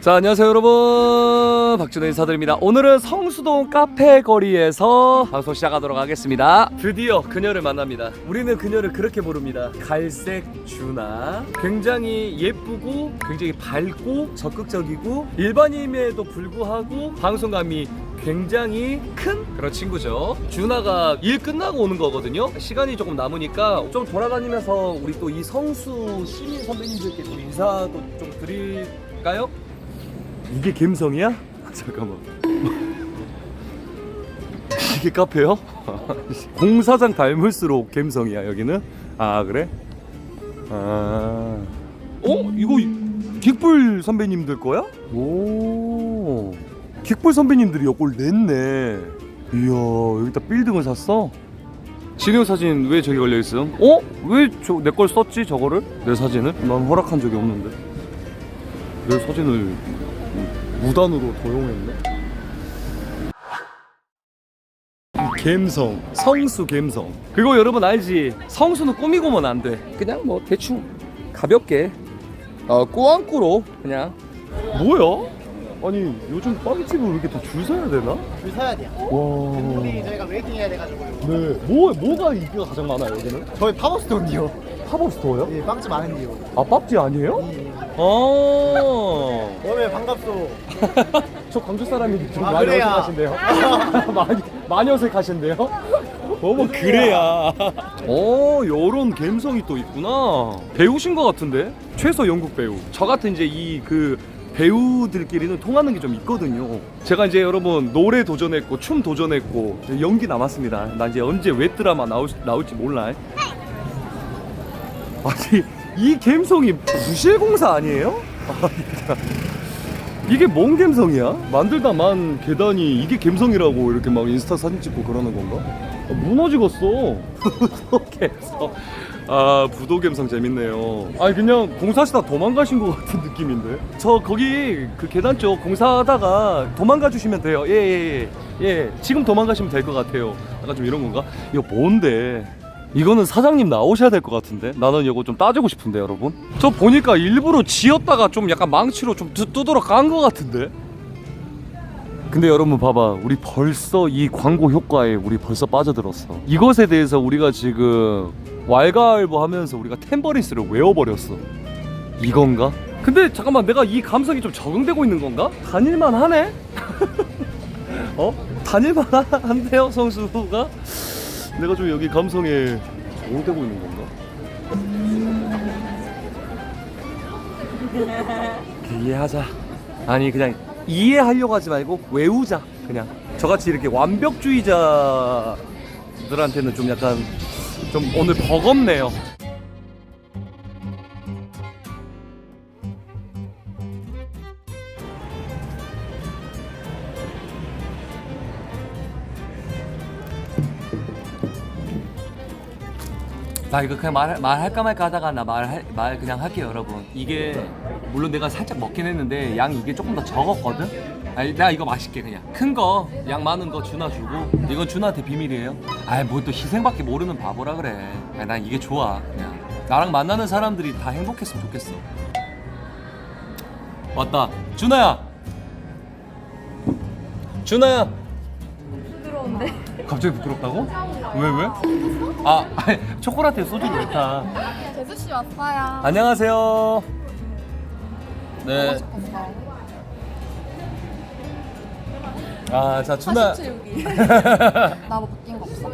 자 안녕하세요 여러분. 박준호 인사드립니다. 오늘은 성수동 카페 거리에서 방송 시작하도록 하겠습니다. 드디어 그녀를 만납니다. 우리는 그녀를 그렇게 부릅니다. 갈색 준아 굉장히 예쁘고 굉장히 밝고 적극적이고 일반인임에도 불구하고 방송감이 굉장히 큰 그런 친구죠. 준아가 일 끝나고 오는 거거든요. 시간이 조금 남으니까 좀 돌아다니면서 우리 또 이 성수 시민 선배님들께 좀 인사도 좀 드릴까요? 이게 갬성이야? 잠깐만. 이게 카페요? 공사장 닮을수록 갬성이야 여기는? 아 그래? 아. 어? 이거 킥불 선배님들 거야? 오. 킥불 선배님들이 이걸 냈네. 이야 여기다 빌딩을 샀어? 진영 사진 왜 저기 걸려 있음? 어? 왜 저 내 걸 썼지 저거를? 내 사진을? 난 허락한 적이 없는데. 내 사진을 무단으로 도용했네. 갬성, 성수 갬성. 그리고 여러분 알지? 성수는 꾸미고만 안 돼. 그냥 뭐 대충 가볍게 어 꾸안꾸로 그냥. 뭐야? 아니 요즘 빵집을 왜 이렇게 다줄 서야 되나? 줄 서야 돼요. 와. 우리 저희가 웨이팅 해야 돼가지고요. 네. 뭐 뭐가 인기가 가장 많아요 여기는? 저희 팝업스토어인데요. 팝업 스토어요? 예, 빵집 많은데요. 아 팝지 아니에요? 예. 어. 오늘 반갑소. 저 광주 사람이 좀 아, 많이 그래야. 어색하신데요? 많이 많이 어색하신데요? 어머 그래야. 어 요런 감성이 또 있구나. 배우신 것 같은데 최소 연극 배우. 저 같은 이제 이 그 배우들끼리는 통하는 게 좀 있거든요. 제가 이제 여러분 노래 도전했고 춤 도전했고 이제 연기 남았습니다. 나 이제 언제 웹 드라마 나올 나올지 몰라. 아니 이 감성이 부실공사 아니에요? 아. 이게 뭔 감성이야? 만들다 만 계단이 이게 감성이라고 이렇게 막 인스타 사진 찍고 그러는 건가? 아, 무너지겠어. 부도 감성. 아 부도 감성 재밌네요. 아니 그냥 공사하시다 도망가신 것 같은 느낌인데. 저 거기 그 계단 쪽 공사하다가 도망가 주시면 돼요. 예예예 예, 예. 지금 도망가시면 될 것 같아요. 약간 좀 이런 건가? 이거 뭔데? 이거는 사장님 나오셔야 될 것 같은데 나는 이거 좀 따지고 싶은데 여러분 저 보니까 일부러 지었다가 좀 약간 망치로 좀 두- 두드러 깐 것 같은데 근데 여러분 봐봐 우리 벌써 이 광고 효과에 우리 벌써 빠져들었어 이것에 대해서 우리가 지금 왈가왈부 하면서 우리가 템버린스를 외워버렸어 이건가? 근데 잠깐만 내가 이 감성이 좀 적응되고 있는 건가? 다닐만 하네? 어? 다닐만 한데요 성수가? 내가 좀 여기 감성에 적응되고 있는 건가? 이해하자. 아니 그냥 이해하려고 하지 말고 외우자. 그냥 저같이 이렇게 완벽주의자들한테는 좀 약간 좀 오늘 버겁네요. 나 이거 그냥 말, 말할까 말까 하다가 나 말 말 그냥 할게요 여러분. 이게 물론 내가 살짝 먹긴 했는데 양이 이게 조금 더 적었거든? 아니 내가 이거 맛있게 그냥. 큰 거 양 많은 거 준아 주고. 이건 준아한테 비밀이에요. 아이 뭐 또 희생밖에 모르는 바보라 그래. 아니, 난 이게 좋아 그냥. 나랑 만나는 사람들이 다 행복했으면 좋겠어. 왔다. 준아야! 준아야! 부끄러운데. 갑자기 부끄럽다고? 왜 왜? 아 아니, 초콜릿에 소주를 넣다 재수 씨 왔어요. 안녕하세요. 네. 싶었어. 아, 자, 준아. 사실 여기. 나뭐 바뀐 거 없어?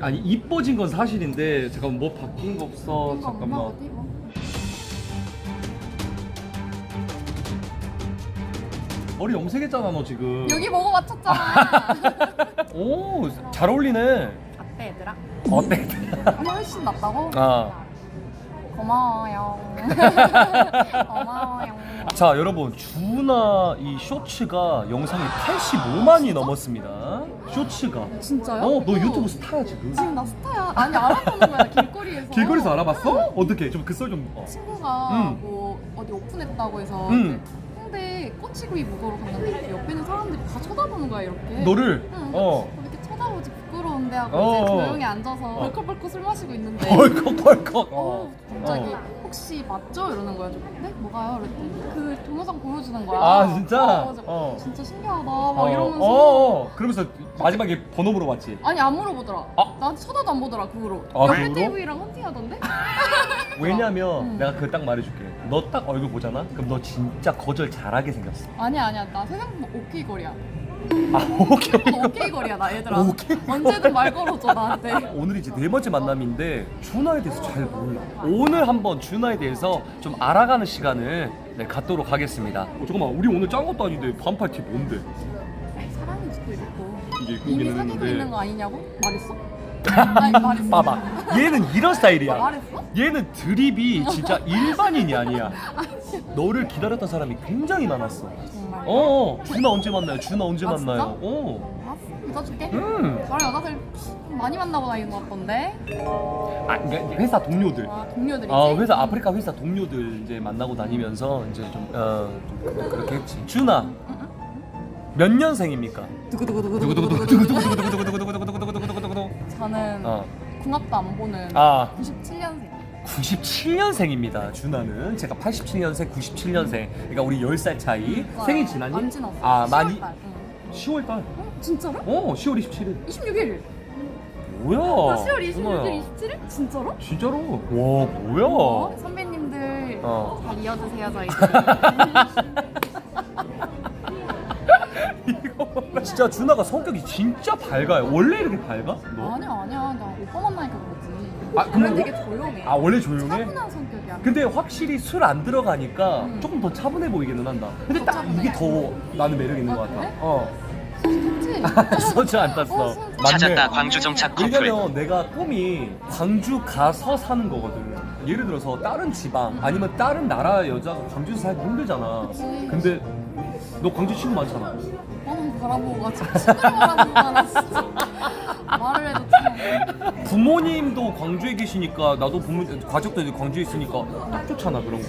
아니, 이뻐진 건 사실인데, 잠깐 뭐 바뀐 거 없어. 잠깐만. 머리 염색했잖아, 너 지금. 여기 보고 맞췄잖아. 오, 잘 어울리네. 어때 얘들아? 어때? 훨씬 낫다고? 아. 고마워요. 고마워요. 자, 여러분, 준아 이 쇼츠가 영상이 85만이 넘었습니다. 쇼츠가. 진짜요? 어, 너 유튜브 스타야, 지금. 지금 나 스타야. 아니 알아보는 거야 길거리에서. 길거리에서 알아봤어? 어떻게? 좀 그 썰 좀. 어. 친구가 응. 뭐 어디 오픈했다고 해서 응. 상대 꽃치구이 먹으러 갔는데 옆에는 사람들이 다 쳐다보는 거야 이렇게 너를? 응, 어. 이렇게 쳐다보지 부끄러운데 하고 어. 이제 조용히 앉아서 어. 벌컥벌컥 술 마시고 있는데 벌컥벌컥. 어, 어, 갑자기 혹시 맞죠? 이러는 거야. 좀, 네? 뭐가요? 이랬더니 그 동영상 보여주는 거야. 아, 진짜? 어, 어. 진짜 신기하다. 막 어, 이러면서. 어, 그러면서 마지막에 번호 물어봤지. 아니, 안 물어보더라. 아? 나한테 쳐다도 안 보더라, 그거로. 아, 옆에 TV랑 헌팅하던데? 왜냐면 음. 내가 그 딱 말해줄게. 너 딱 얼굴 보잖아? 그럼 너 진짜 거절 잘하게 생겼어. 아니야 아니야 나 세상 오케이 거리야. 아, 오케이. 오케이 거리야 나 얘들아. 오케이 언제든 말 걸어줘 나한테. 오늘 이제 네 번째 만남인데 준하에 대해서 잘 몰라. 오늘 한번 준하에 대해서 좀 알아가는 시간을 네, 갖도록 하겠습니다. 어, 잠깐만, 우리 오늘 짠 것도 아닌데 반팔 티 뭔데? 사랑이 죽고 있고 이미 사귀고 있는 거 아니냐고 말했어? 봐봐. 얘는 이런 스타일이야. 얘는 드립이 진짜 일반인이 아니야. 너를 기다렸던 사람이 굉장히 많았어. 어, 어. 준아 언제 만나요? 준아 언제 아, 만나요? 어. 붙어줄게. 음. 다른 여자들 많이 만나고 다니는 것 같던데. 아, 그러니까 회사 동료들. 아, 동료들. 아, 어, 회사 아프리카 회사 동료들 이제 만나고 다니면서 이제 좀 어, 그렇게 했지. 준아. 몇 년생입니까? 두구두구두구두구두구두구두구두구두구두구두구두구두구 저는 어. 궁합도 안 보는 아. 97년생. 97년생입니다. 준하는 제가 87년생, 97년생. 그러니까 우리 10살 차이. 생일 지났니? 안 지났어. 아, 많이 10월달. 응. 10월달. 어? 진짜로? 어, 10월 27일. 26일. 뭐야? 10월 26일, 27일? 진짜로? 진짜로? 와, 뭐야? 어, 선배님들 어. 잘 이어주세요 저희. 진짜 준하가 성격이 진짜 밝아요. 원래 이렇게 밝아? 너? 아니야 아니야 나 오빠 만나니까 그러지. 아, 근데 뭐- 되게 조용해. 아, 원래 조용해? 차분한 성격이야. 근데 확실히 술 안 들어가니까 음. 조금 더 차분해 보이기는 한다. 근데 더딱 차분해. 이게 더 나는 매력 있는 아, 것 같아. 그래? 어. 그치? 소주 안 땄어. 어, 소주. 맞네. 찾았다 광주 정착 커플 왜냐면 내가 꿈이 광주 가서 사는 거거든. 예를 들어서 다른 지방 아니면 다른 나라 여자가 광주에서 살기 힘들잖아. 그치. 근데 너 광주 친구 많잖아. 나는 바라보고 가지고 친구를 바라보고 알았어. 말을 해도 참. 부모님도 광주에 계시니까 나도 부모 가족들이 광주에 있으니까 딱 좋잖아 그런 거.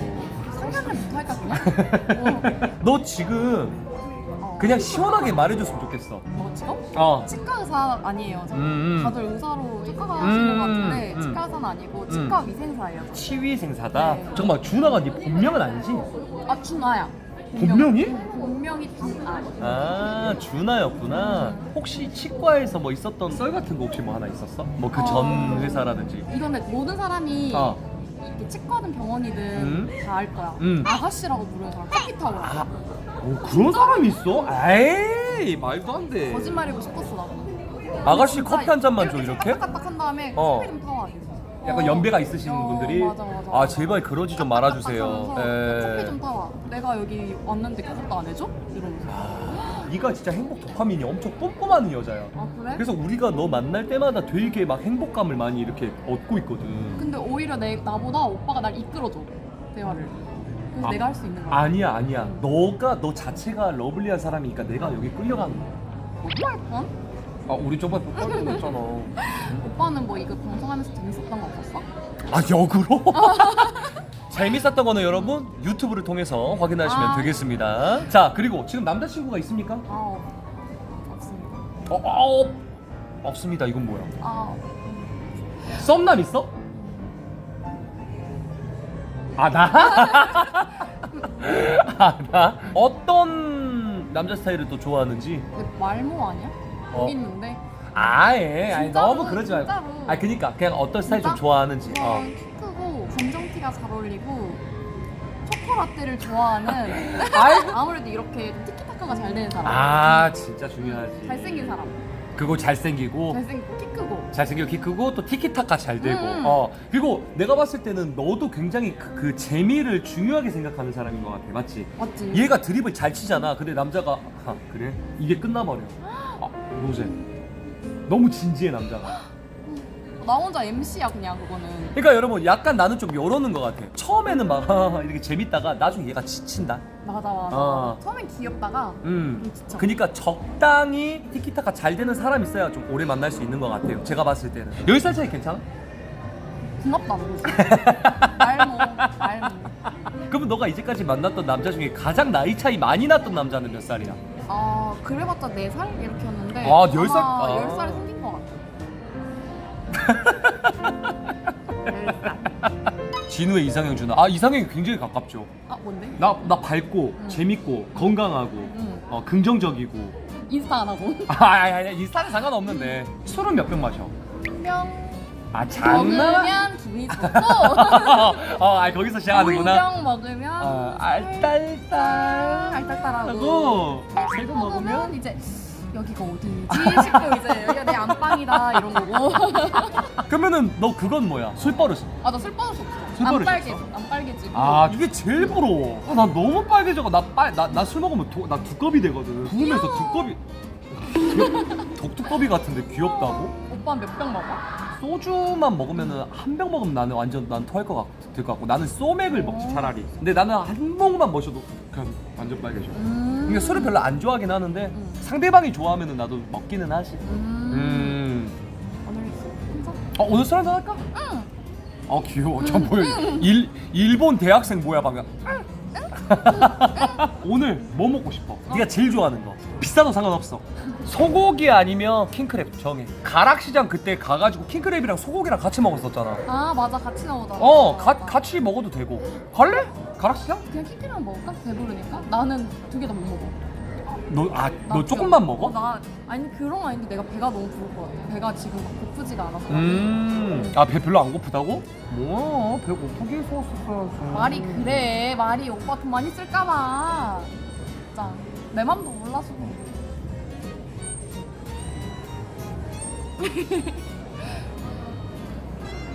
상견례 못할까 그냥? 너 지금 어. 그냥 시원하게 말해줬으면 좋겠어. 뭐 지금? 어. 치과 의사 아니에요. 저. 음, 음. 다들 의사로 치과 가시는 음, 것 같은데 음. 치과 의사는 아니고 치과 위생사예요. 저. 치위생사다. 네. 잠깐만 준하가 네 본명은 아니지? 아 준아야. 본명이? 응, 본명이 준아. 아 준하였구나. 혹시 치과에서 뭐 있었던 썰 같은 거 혹시 뭐 하나 있었어? 뭐 그 전 어. 회사라든지. 이건데 모든 사람이 어. 이게 치과든 병원이든 음. 다 알 거야. 음. 아가씨라고 부르는 사람 커피 타고 아, 오 그런 사람이 있어? 에이 말도 안 돼. 거짓말이고 싶었어 나도. 아가씨 커피 한 잔만 줘 이렇게? 까딱까딱 한 다음에 어. 커피 좀 타와. 약간 어. 연배가 있으신 어, 분들이 맞아, 맞아. 아 제발 그러지 좀 말아주세요. 하면서 에. 커피 좀 타와. 내가 여기 왔는데 그것도 안 해줘? 이러면서. 아, 네가 진짜 행복 도파민이 엄청 뿜뿜하는 여자야. 아 그래? 그래서 우리가 너 만날 때마다 되게 막 행복감을 많이 이렇게 얻고 있거든. 근데 오히려 내 나보다 오빠가 날 이끌어줘 대화를. 그래서 아, 내가 할 수 있는 거야. 아니야 아니야. 너가 너 자체가 러블리한 사람이니까 내가 여기 끌려가는 거야. 오빠일 뻔? 아 우리 저번에 뽀뽀했잖아. 오빠는 뭐 이거 방송하면서 재밌었던 거 없었어? 아 역으로? 재밌었던 거는 여러분 유튜브를 통해서 확인하시면 아. 되겠습니다. 자 그리고 지금 남자친구가 있습니까? 아 어, 없습니다. 어, 어, 없습니다. 이건 뭐야? 아 썸남 있어? 아 나? 아 나? 어떤 남자 스타일을 또 좋아하는지? 근데 말모 아니야? 어. 있는데. 아예 아니 진짜로, 너무 그러지 말고. 진짜로. 아 그니까 그냥 어떤 스타일 좀 진짜? 좋아하는지. 어. 우와, 키 크고 검정티가 잘 어울리고 초코라떼를 좋아하는 아이고. 아무래도 이렇게 티키타카가 잘 되는 사람. 아 진짜 중요하지. 잘생긴 사람. 그거 잘생기고 잘생기고 키 크고. 잘생기고 키 크고 또 티키타카 잘 되고. 음. 어 그리고 내가 봤을 때는 너도 굉장히 그, 그 재미를 중요하게 생각하는 사람인 것 같아. 맞지? 맞지? 얘가 드립을 잘 치잖아. 근데 남자가 아 그래? 이게 끝나버려. 아 로제. 너무 진지해 남자가. 나 혼자 MC야 그냥 그거는. 그러니까 여러분 약간 나는 좀 이러는 것 같아. 처음에는 막 이렇게 재밌다가 나중에 얘가 지친다. 맞아 맞아. 어. 처음엔 귀엽다가 음. 음, 진짜. 그러니까 적당히 티키타카 잘 되는 사람 있어야 좀 오래 만날 수 있는 것 같아요. 제가 봤을 때는. 10살 차이 괜찮아? 고맙다 그거지. 말모 말모. 그러면 너가 이제까지 만났던 남자 중에 가장 나이 차이 많이 났던 남자는 몇 살이야? 아 그래봤자 4살 이렇게였는데 아, 열 살? 아마 아. 10살이 생긴 것 같아 진우의 이상형 준아. 아 이상형이 굉장히 가깝죠. 아 뭔데? 나 나 밝고 응. 재밌고 건강하고 응. 어, 긍정적이고. 인스타 안 하고. 아 아니 아니 인스타는 상관없는데 술은 몇 병 마셔? 한병 아 장난. 먹으면 기분이 좋고. 어, 아 거기서 시작하는구나. 물병 먹으면 아 알딸딸 알딸딸하고. 하고 세금 먹으면 이제 여기가 어디지 싶고 이제 여기가 내 안방이다 이런 거고. 그러면은 너 그건 뭐야? 술 버릇. 아나 술 버릇 없어. 술안 버릇 빨개져. 안 빨개지고. 아 이게 제일 부러워. 아, 나 너무 빨개져가 나빨나나 술 먹으면 도, 나 두꺼비 되거든. 부으면서 두꺼비. 독두꺼비 같은데 귀엽다고? 오빠 몇 병 먹어? 소주만 먹으면은 한 병 먹으면 나는 완전 난 토할 것 같을 것 같고 나는 소맥을 먹지 차라리. 근데 나는 한 모금만 마셔도 그냥 완전 빨개져. 음. 그러니까 술을 별로 안 좋아하긴 하는데 음. 상대방이 좋아하면은 나도 먹기는 하지. 음. 음. 오늘 혼자? 어 오늘 술 한잔 할까? 응. 아 귀여워. 저 뭐야? 일 일본 대학생 뭐야 방금? 오늘 뭐 먹고 싶어? 네가 제일 좋아하는 거. 비싸도 상관없어. 소고기 아니면 킹크랩 정해. 가락시장 그때 가가지고 킹크랩이랑 소고기랑 같이 먹었었잖아. 아 맞아 같이 나오더라. 어, 가, 같이 먹어도 되고. 갈래? 가락시장? 그냥 킹키랑 먹을까? 배부르니까. 나는 두 개 다 못 먹어. 너, 아, 나 너 조금만 먹어? 어, 나 아니 그런 거 아닌데 내가 배가 너무 부를 것 같아. 배가 지금 막 고프지가 않아서. 음, 아, 배 별로 안 고프다고? 뭐야, 배 고프게 했었어야지. 말이 그래. 말이 오빠 돈 많이 쓸까봐. 진짜 내 맘도 몰라서.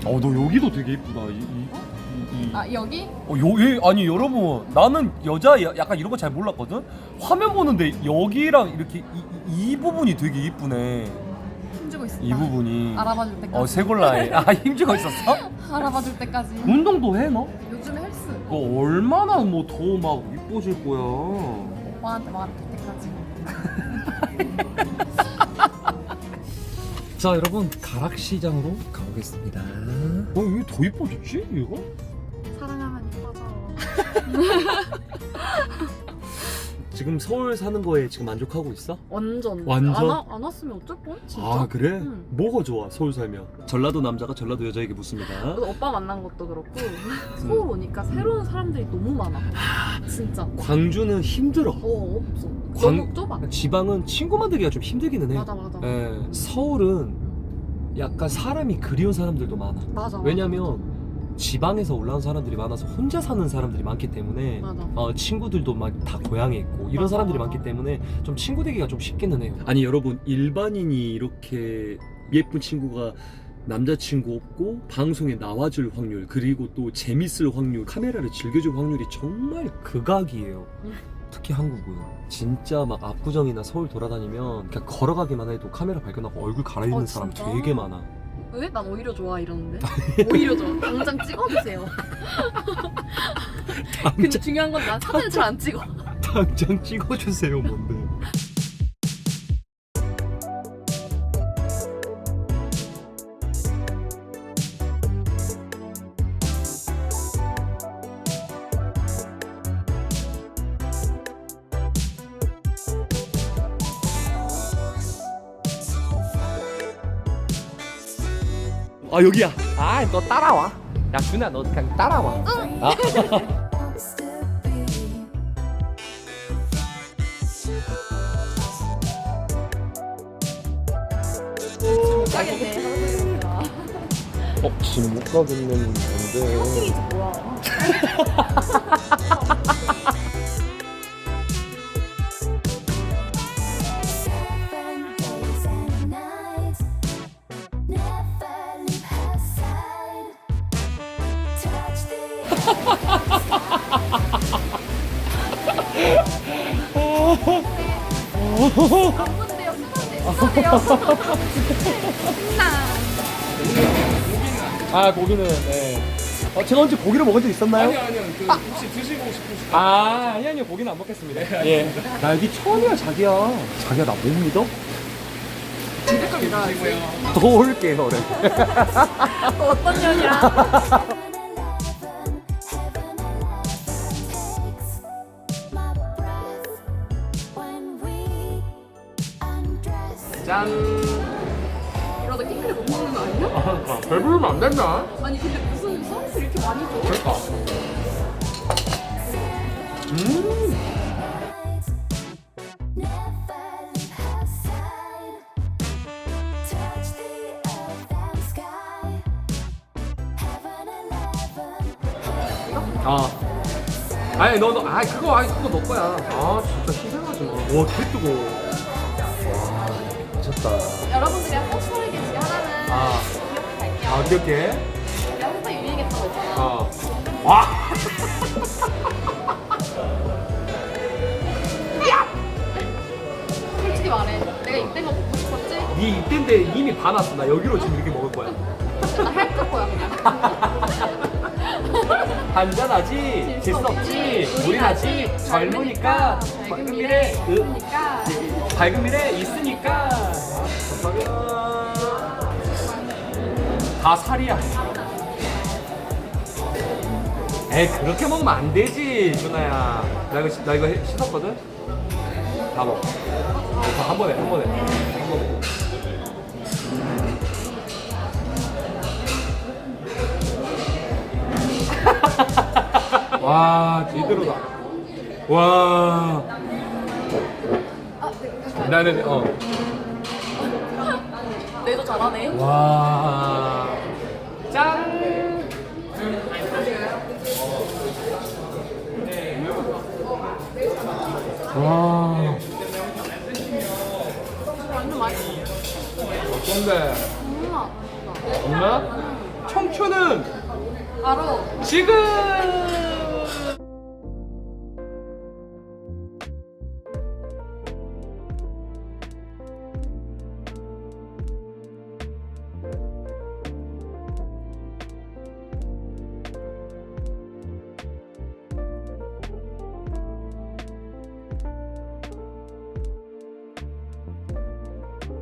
어, 너 여기도 되게 이쁘다. 이, 이, 이, 이. 아 여기? 어, 요, 얘, 아니 여러분 나는 여자 야- 약간 이런 거 잘 몰랐거든. 화면 보는데 여기랑 이렇게 이, 이, 이 부분이 되게 이쁘네. 힘주고 있어. 이 부분이. 알아봐줄 때까지. 어 세골라인. 아 힘주고 있었어? 알아봐줄 때까지. 운동도 해 너? 요즘에 헬스. 너 얼마나 뭐 더 막 이뻐질 거야. 오빠한테 말할 때까지. 자 여러분 가락시장으로 가보겠습니다. 어 이게 더 이뻐졌지 이거? 사랑하면 이뻐져. 지금 서울 사는 거에 지금 만족하고 있어? 완전. 완전? 안, 와, 안 왔으면 어쩔 뻔? 진짜. 아 그래? 응. 뭐가 좋아 서울 살면? 전라도 남자가 전라도 여자에게 묻습니다. 그래서 오빠 만난 것도 그렇고 서울 오니까 새로운 사람들이 너무 많아. 진짜. 광주는 힘들어. 어 없어. 광- 너무 좁아. 지방은 친구 만들기가 좀 힘들기는 해. 맞아 맞아. 예, 서울은 약간 사람이 그리운 사람들도 많아. 맞아. 왜냐면 지방에서 올라온 사람들이 많아서 혼자 사는 사람들이 많기 때문에 맞아. 어, 친구들도 막 다 고향에 있고 이런 맞아, 사람들이 맞아. 많기 때문에 좀 친구 되기가 좀 쉽기는 해요. 아니 여러분 일반인이 이렇게 예쁜 친구가 남자친구 없고 방송에 나와줄 확률 그리고 또 재밌을 확률 카메라를 즐겨줄 확률이 정말 극악이에요. 음. 특히 한국은 진짜 막 압구정이나 서울 돌아다니면 그냥 걸어가기만 해도 카메라 발견하고 얼굴 갈아입는 어, 사람 진짜? 되게 많아. 왜? 난 오히려 좋아 이러는데. 오히려 좋아. 당장 찍어주세요. 근데 중요한 건 난 사진을 잘 안 찍어. 당장 찍어주세요 뭔데. 아 여기야. 아 너 따라와. 야 준아 너 그냥 따라와. 아. 가겠네. 어 지금 못 가겠는데. 이게 뭐야? 안 본대요. 신나. 아 고기는 네. 어 제가 언제 고기를 먹은 적 있었나요? 아니요 아니요. 그 혹시 드시고 싶으신? 아 아니 아니요 고기는 안 먹겠습니다. 예. 나 여기 처음이야 자기야. 자기야 나 못 믿어? 더 올게요 그래. 또 어떤 년이야? 짠. 이러다 킹크랩 못 먹는 거 아니야? 배부르면 안 된다. 아니 근데 무슨 서비스 이렇게 많이 줘. 그러니까. 음. 아. 아니 너너아 그거 아니 그거 너 거야. 아 진짜 희생하지 마. 와 되게 뜨거워. 와 미쳤다. 여러분들이 호수를 계시게 하나는 아. 기억할게요. 아 기억해? 내가 항상 유행했던 거 있잖아. 어. 와. 솔직히 말해. 내가 이때 거 먹고 싶었지? 네 이때인데 이미 반았어. 나 여기로 지금 이렇게 먹을 거야. 나할거 거야 그냥. 한잔하지, 질수 없지, 우린 아직 젊으니까, 밝은 미래, 으, 그러니까 밝은 미래 있으니까. 다 살이야. 에이 그렇게 먹으면 안 되지, 준아야. 나 이거 씻- 나 이거 해- 씻었거든. 다 먹어. 어, 한 번에, 한 번에, 한 번에. 와, 제대로다. 와. 나는 어. 잘하네. 와. 짠. 와. 완전 맛있어. 어떤데? 엄마. 엄마? 청춘은 바로 지금!